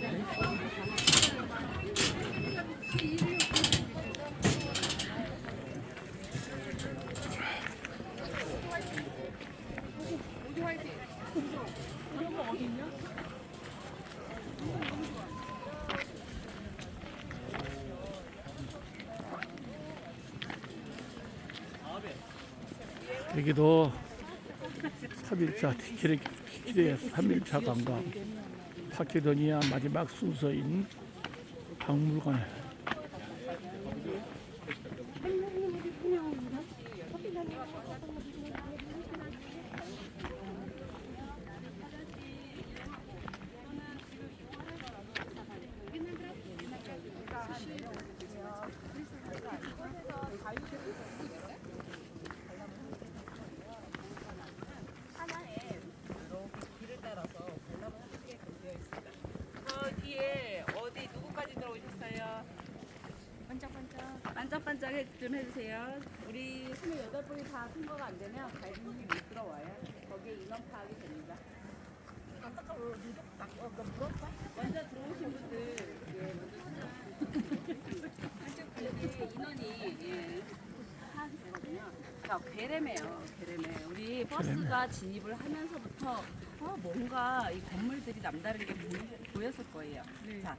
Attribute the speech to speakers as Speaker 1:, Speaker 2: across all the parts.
Speaker 1: Thank you. 여기도 3일차 티켓 기대 3일차 관광. 파케도니아 마지막 순서인 박물관
Speaker 2: 저 뒤에 어디 누구까지 들어오셨어요? 반짝반짝. 해- 좀 해주세요. 우리 28분이 다 통과가 안 되면 가이드님이 못 들어와요. 거기에 인원 파악이 됩니다. 먼저 들어오신 분들, 예, 먼저 인원이, 예. 자, 괴뢰매요, 괴뢰매. 우리 버스가 진입을 하면서부터 어, 뭔가 이 건물들이 남다르게 보이- 보였을 거예요. 자,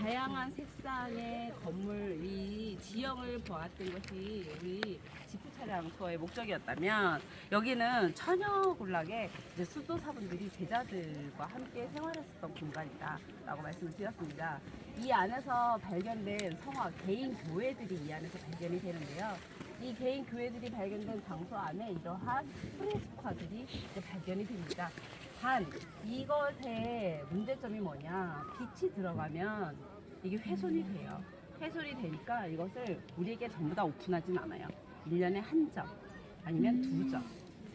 Speaker 2: 다양한 색상의 건물, 이 지형을 보았던 것이 우리 지프 차량 투어의 목적이었다면 여기는 천여군락에 이제 수도사분들이 제자들과 함께 생활했었던 공간이다라고 말씀을 드렸습니다. 이 안에서 발견된 성화 개인 교회들이 이 안에서 발견이 되는데요. 이 개인 교회들이 발견된 장소 안에 이러한 프레스ኳ들이 이제 발견이 됩니다. 단 이것의 문제점이 뭐냐? 빛이 들어가면 이게 훼손이 돼요. 훼손이 되니까 이것을 우리에게 전부 다 오픈하진 않아요. 1년에 한 점, 아니면 두 점.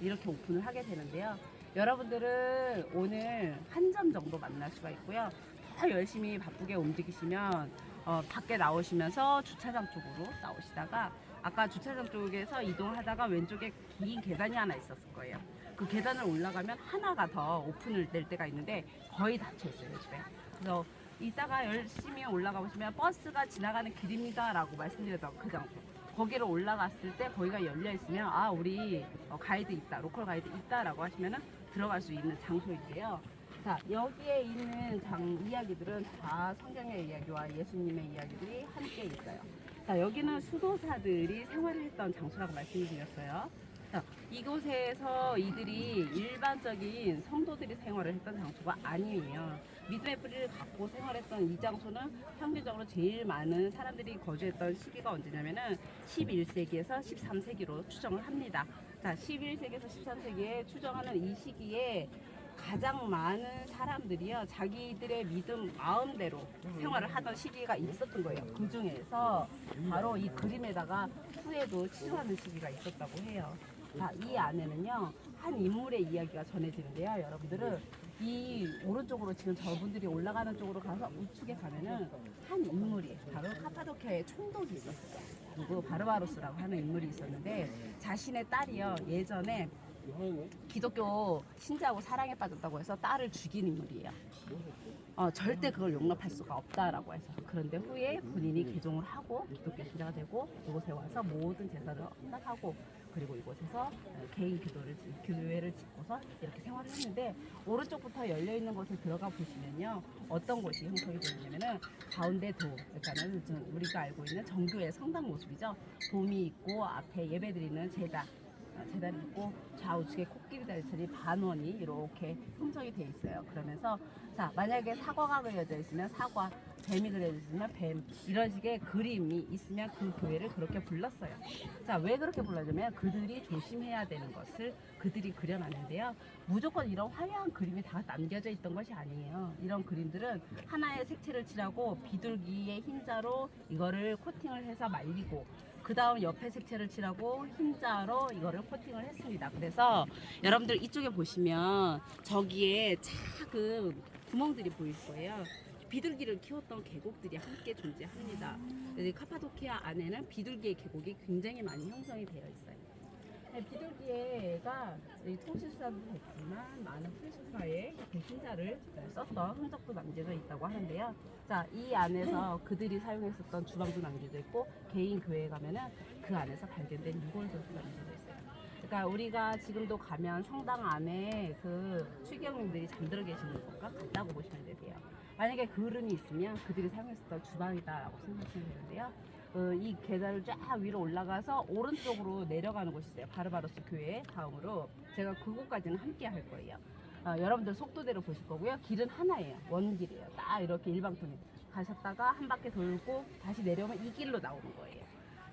Speaker 2: 이렇게 오픈을 하게 되는데요. 여러분들은 오늘 한 점 정도 만날 수가 있고요. 더 열심히 바쁘게 움직이시면 어, 밖에 나오시면서 주차장 쪽으로 나오시다가 아까 주차장 쪽에서 이동하다가 왼쪽에 긴 계단이 하나 있었을 거예요. 그 계단을 올라가면 하나가 더 오픈을 될 때가 있는데 거의 닫혀 있어요, 집에. 그래서 이따가 열심히 올라가 보시면 버스가 지나가는 길입니다라고 말씀드렸던 그 장소. 거기를 올라갔을 때 거기가 열려 있으면 아 우리 어, 가이드 있다, 로컬 가이드 있다라고 하시면은 들어갈 수 있는 장소인데요. 자 여기에 있는 장 이야기들은 다 성경의 이야기와 예수님의 이야기들이 함께 있어요. 자 여기는 수도사들이 생활을 했던 장소라고 말씀드렸어요. 자, 이곳에서 이들이 일반적인 성도들이 생활을 했던 장소가 아니에요. 믿음의 뿌리를 갖고 생활했던 이 장소는 평균적으로 제일 많은 사람들이 거주했던 시기가 언제냐면은 11세기에서 13세기로 추정을 합니다. 자, 11세기에서 13세기에 추정하는 이 시기에 가장 많은 사람들이요 자기들의 믿음 마음대로 생활을 하던 시기가 있었던 거예요. 그 중에서 바로 이 그림에다가 후에도 치료하는 시기가 있었다고 해요. 자, 이 안에는요 한 인물의 이야기가 전해지는데요. 여러분들은 이 오른쪽으로 지금 저분들이 올라가는 쪽으로 가서 우측에 가면은 한 인물이 바로 카파도키아의 총독이 있었어요. 누구 바르바로스라고 하는 인물이 있었는데 자신의 딸이요 예전에 기독교 신자하고 사랑에 빠졌다고 해서 딸을 죽인 인물이에요. 어, 절대 그걸 용납할 수가 없다라고 해서 그런데 후에 본인이 개종을 하고 기독교 신자가 되고 이곳에 와서 모든 제사를 헌납하고 그리고 이곳에서 어, 개인 기도를 짓- 교회를 짓고서 이렇게 생활을 했는데 오른쪽부터 열려 있는 곳에 들어가 보시면요. 어떤 곳이 형성이 되냐면은 가운데 도 그러니까는 저- 우리가 알고 있는 정교의 성당 모습이죠. 돔이 있고 앞에 예배드리는 제단 어, 재단이 있고 좌우측에 코끼리 다리처리 반원이 이렇게 형성이 돼 있어요. 그러면서 자 만약에 사과가 그려져 있으면 사과, 뱀이 그려져 있으면 뱀 이런 식의 그림이 있으면 그 교회를 그렇게 불렀어요. 자 왜 그렇게 불러주면 그들이 조심해야 되는 것을 그들이 그려놨는데요. 무조건 이런 화려한 그림이 다 남겨져 있던 것이 아니에요. 이런 그림들은 하나의 색채를 칠하고 비둘기의 흰자로 이거를 코팅을 해서 말리고 그 다음 옆에 색채를 칠하고 흰자로 이거를 코팅을 했습니다. 그래서 여러분들 이쪽에 보시면 저기에 작은 구멍들이 보일 거예요. 비둘기를 키웠던 계곡들이 함께 존재합니다. 카파도키아 안에는 비둘기의 계곡이 굉장히 많이 형성이 되어 있어요. 네, 비둘기가 이 통신사도 됐지만 많은 프레시파에 배신자를 썼던 흔적도 남겨져 있다고 하는데요. 자, 이 안에서 그들이 사용했었던 주방도 남겨져 있고 개인 교회에 가면은 그 안에서 발견된 유골들도 남겨져 있어요. 그러니까 우리가 지금도 가면 성당 안에 그 추기경님들이 잠들어 계시는 것과 같다고 보시면 되세요. 만약에 그릇이 있으면 그들이 사용했었던 주방이다라고 생각하시면 되는데요. 어, 이 계단을 쫙 위로 올라가서 오른쪽으로 내려가는 곳이 있어요. 바르바로스 교회 다음으로 제가 그곳까지는 함께 할 거예요. 어, 여러분들 속도대로 보실 거고요. 길은 하나예요. 원길이에요. 딱 이렇게 일방통행 가셨다가 한 바퀴 돌고 다시 내려오면 이 길로 나오는 거예요.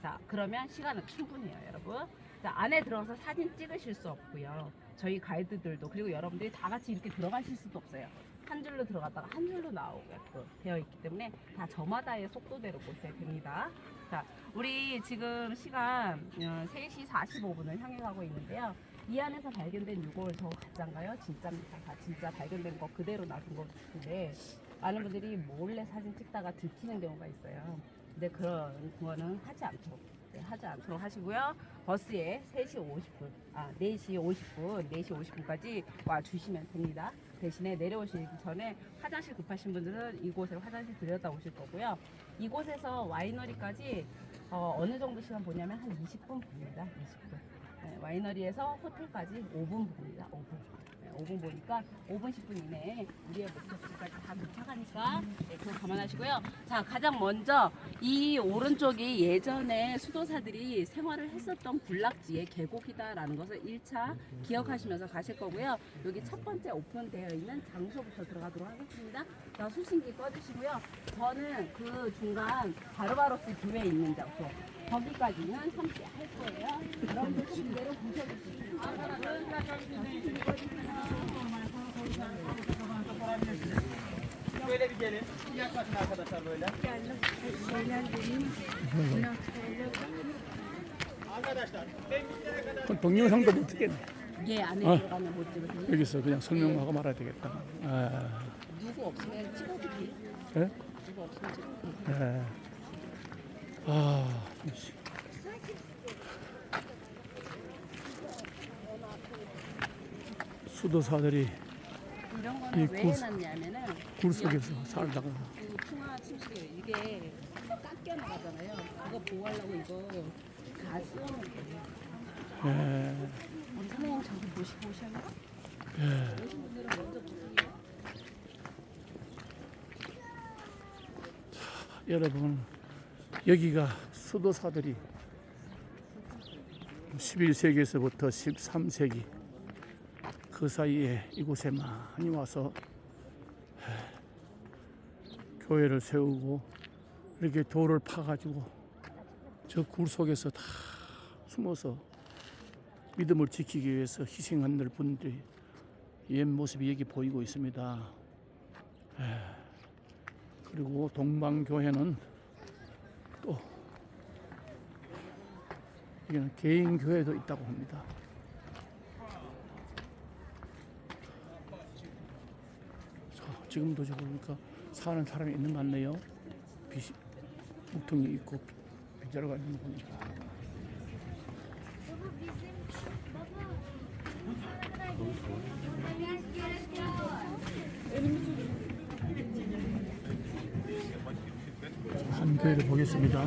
Speaker 2: 자, 그러면 시간은 충분해요, 여러분. 자, 안에 들어가서 사진 찍으실 수 없고요. 저희 가이드들도 그리고 여러분들이 다 같이 이렇게 들어가실 수도 없어요. 한 줄로 들어갔다가 한 줄로 나오게끔 되어 있기 때문에 다 저마다의 속도대로 보셔야 됩니다. 자, 우리 지금 시간 어, 3시 45분을 향해 가고 있는데요. 이 안에서 발견된 유골 저 가짜인가요? 진짜입니다. 다 진짜 발견된 거 그대로 놔둔 거 같은데 많은 분들이 몰래 사진 찍다가 들키는 경우가 있어요. 근데 그런 거는 하지 않도록 네, 하지 않도록 하시고요. 버스에 3시 50분, 아 4시 50분, 4시 50분까지 와 주시면 됩니다. 대신에 내려오시기 전에 화장실 급하신 분들은 이곳에 화장실 들렸다 오실 거고요. 이곳에서 와이너리까지 어, 어느 정도 시간 보냐면 한 20분 봅니다. 20분. 네, 와이너리에서 호텔까지 5분 봅니다. 5분. 네, 5분 보니까 5분 10분 이내에 우리의 목적지까지 다 도착하니까 네, 그거 감안하시고요. 자 가장 먼저 이 오른쪽이 예전에 수도사들이 생활을 했었던 군락지의 계곡이다라는 것을 1차 기억하시면서 가실 거고요. 여기 첫 번째 오픈되어 있는 장소부터 들어가도록 하겠습니다. 자 수신기 꺼주시고요. 저는 그 중간 바로바로스 교회에 있는 장소 거기까지는 함께 할 거예요. 여러분들 그대로 보셔주시면
Speaker 3: Böyle bir gelin. Yaklaşın arkadaşlar böyle. Arkadaşlar ben gidene kadar
Speaker 1: 그건 동영상도 못 찍겠네.
Speaker 2: 얘 안에
Speaker 1: 어.
Speaker 2: 들어가면 못 찍으세요.
Speaker 1: 여기서 그냥 설명하고 말아야 되겠다. 아,
Speaker 2: 누구 없으면 찍어줄게.
Speaker 1: 예?
Speaker 2: 누구 없으면 찍어줄게.
Speaker 1: 예. 아. 수도사들이
Speaker 2: 이런
Speaker 1: 이
Speaker 2: 거는 왜
Speaker 1: 굴-
Speaker 2: 해놨냐면은
Speaker 1: 굴 속에서 살다가
Speaker 2: 이 이게 깎여 나가잖아요. 그거 보호하려고 이거 다 씌워놓은 거예요.
Speaker 1: 예,
Speaker 2: 우리 선생님 저기 보시고 오셨나?
Speaker 1: 예.
Speaker 2: 오신 분들은 먼저 보세요.
Speaker 1: 여러분 여기가 수도사들이 11세기에서부터 13세기 그 사이에 이곳에 많이 와서 에, 교회를 세우고 이렇게 돌을 파가지고 저 굴 속에서 다 숨어서 믿음을 지키기 위해서 희생한 분들이 옛 모습이 여기 보이고 있습니다. 그리고 동방교회는 또 여기는 개인 교회도 있다고 합니다. 자, 지금도 저 보니까 사는 사람이 있는 것 같네요. 빛이 목통이 있고 빗자루가 있는 거 보니까. 한 교회를 보겠습니다.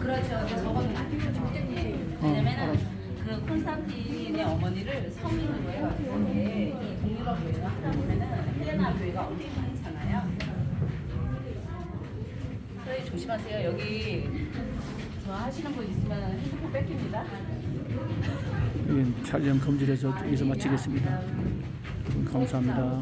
Speaker 2: 그렇죠. 저거는 왜냐면은 그 콘스탄틴의 어머니를 성인으로 해가지고 이게 이 동유럽 교회를 하다 보면은 헬레나 교회가 엄청 많잖아요. 저희 조심하세요. 여기 저 하시는 분 있으면 핸드폰 뺏깁니다.
Speaker 1: 여기 촬영 금지해서 여기서 마치겠습니다. 감사합니다.